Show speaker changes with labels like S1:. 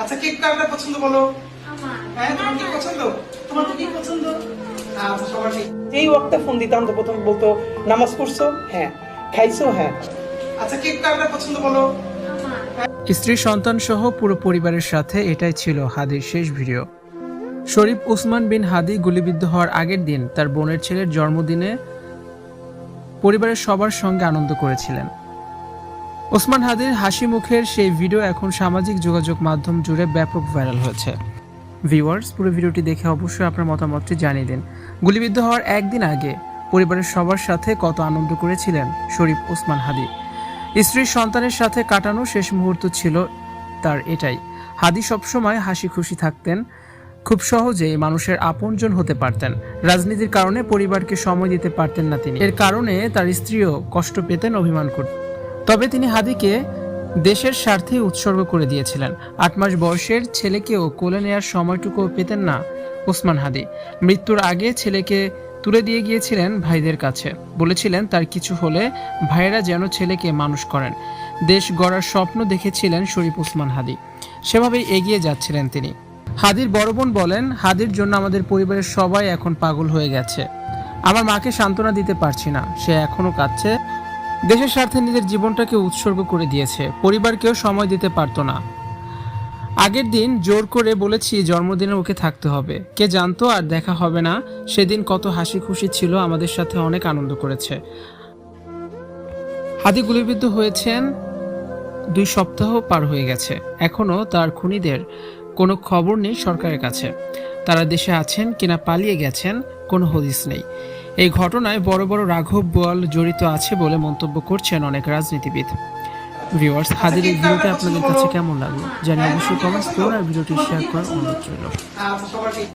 S1: আচ্ছা কেক কারটা পছন্দ বলো। হ্যাঁ তোমার কি পছন্দ? তোমার তো পছন্দ। আচ্ছা সবার যেই ওয়াক্তে ফোন দিতাম তো প্রথম বলতো নামাজ পড়ছো? হ্যাঁ খাইছো? হ্যাঁ। আচ্ছা কেক কারটা পছন্দ বলো।
S2: স্ত্রী সন্তান সহ পুরো পরিবারের সাথে এটাই ছিল হাদির শেষ ভিডিও। শরীফ উসমান বিন হাদি গুলিবিদ্ধ হওয়ার আগের দিন তার বোনের ছেলের জন্মদিনে পরিবারের সবার সঙ্গে আনন্দ করেছিলেন। ওসমান হাদির হাসি মুখের সেই ভিডিও এখন সামাজিক যোগাযোগ মাধ্যম জুড়ে ব্যাপক ভাইরাল হয়েছে। ভিউয়ার্স পুরো ভিডিওটি দেখে অবশ্যই আপনার মতামতটি জানিয়ে দিন। গুলিবিদ্ধ হওয়ার একদিন আগে পরিবারের সবার সাথে কত আনন্দ করেছিলেন শরীফ ওসমান হাদি। স্ত্রীর সন্তানের সাথে কাটানো শেষ মুহূর্ত ছিল তার এটাই। হাদি সবসময় হাসি খুশি থাকতেন। খুব সহজেই মানুষের আপনজন হতে পারতেন। রাজনীতির কারণে পরিবারকে সময় দিতে পারতেন না তিনি। এর কারণে তার স্ত্রীও কষ্ট পেতেন অভিমান করতেন তবে তিনি হাদিকে দেশের স্বার্থে উৎসর্গ করে দিয়েছিলেন। আট মাস বয়সের ছেলেকেও কোলে নেয়ার সময়টুকুও পেতেন না ওসমান হাদি। মৃত্যুর আগে ছেলেকে তুলে দিয়ে গিয়েছিলেন ভাইদের কাছে। বলেছিলেন, তার কিছু হলে ভাইয়েরা যেন ছেলেকে মানুষ করেন। দেশ গড়ার স্বপ্ন দেখেছিলেন শরীফ ওসমান হাদি। সেভাবেই এগিয়ে যাচ্ছিলেন তিনি। হাদির বড় বোন বলেন, হাদির জন্য আমাদের পরিবারের সবাই এখন পাগল হয়ে গেছে। আমার মাকে সান্ত্বনা দিতে পারছি না। সে এখনও কাঁদছে। দেশের স্বার্থে নিজের জীবনটাকে উৎসর্গ করে দিয়েছে। পরিবারকেও সময় দিতে পারতো না। আগের দিন জোর করে বলেছি জন্মদিনে ওকে থাকতে হবে। কে জানতো আর দেখা হবে না। সেদিন কত হাসি খুশি ছিল আমাদের সাথে অনেক আনন্দ করেছে। হাদি গুলিবিদ্ধ হয়েছেন দুই সপ্তাহ পার হয়ে গেছে। এখনও তার খুনিদের কোনো খবর নেই সরকারের কাছে। তারা দেশে আছেন কিনা পালিয়ে গেছেন কোনো হদিস নেই। এই ঘটনায় বড় বড় রাঘব বোয়াল জড়িত আছে বলে মন্তব্য করছেন অনেক রাজনীতিবিদ। ভিউয়ার্স হাজির এই ভিডিওটা আপনাদের কাছে কেমন লাগল? জানি অবশ্যই কমেন্টস করুন আর ভিডিওটি শেয়ার করার অনুরোধ রইল।
S1: আচ্ছা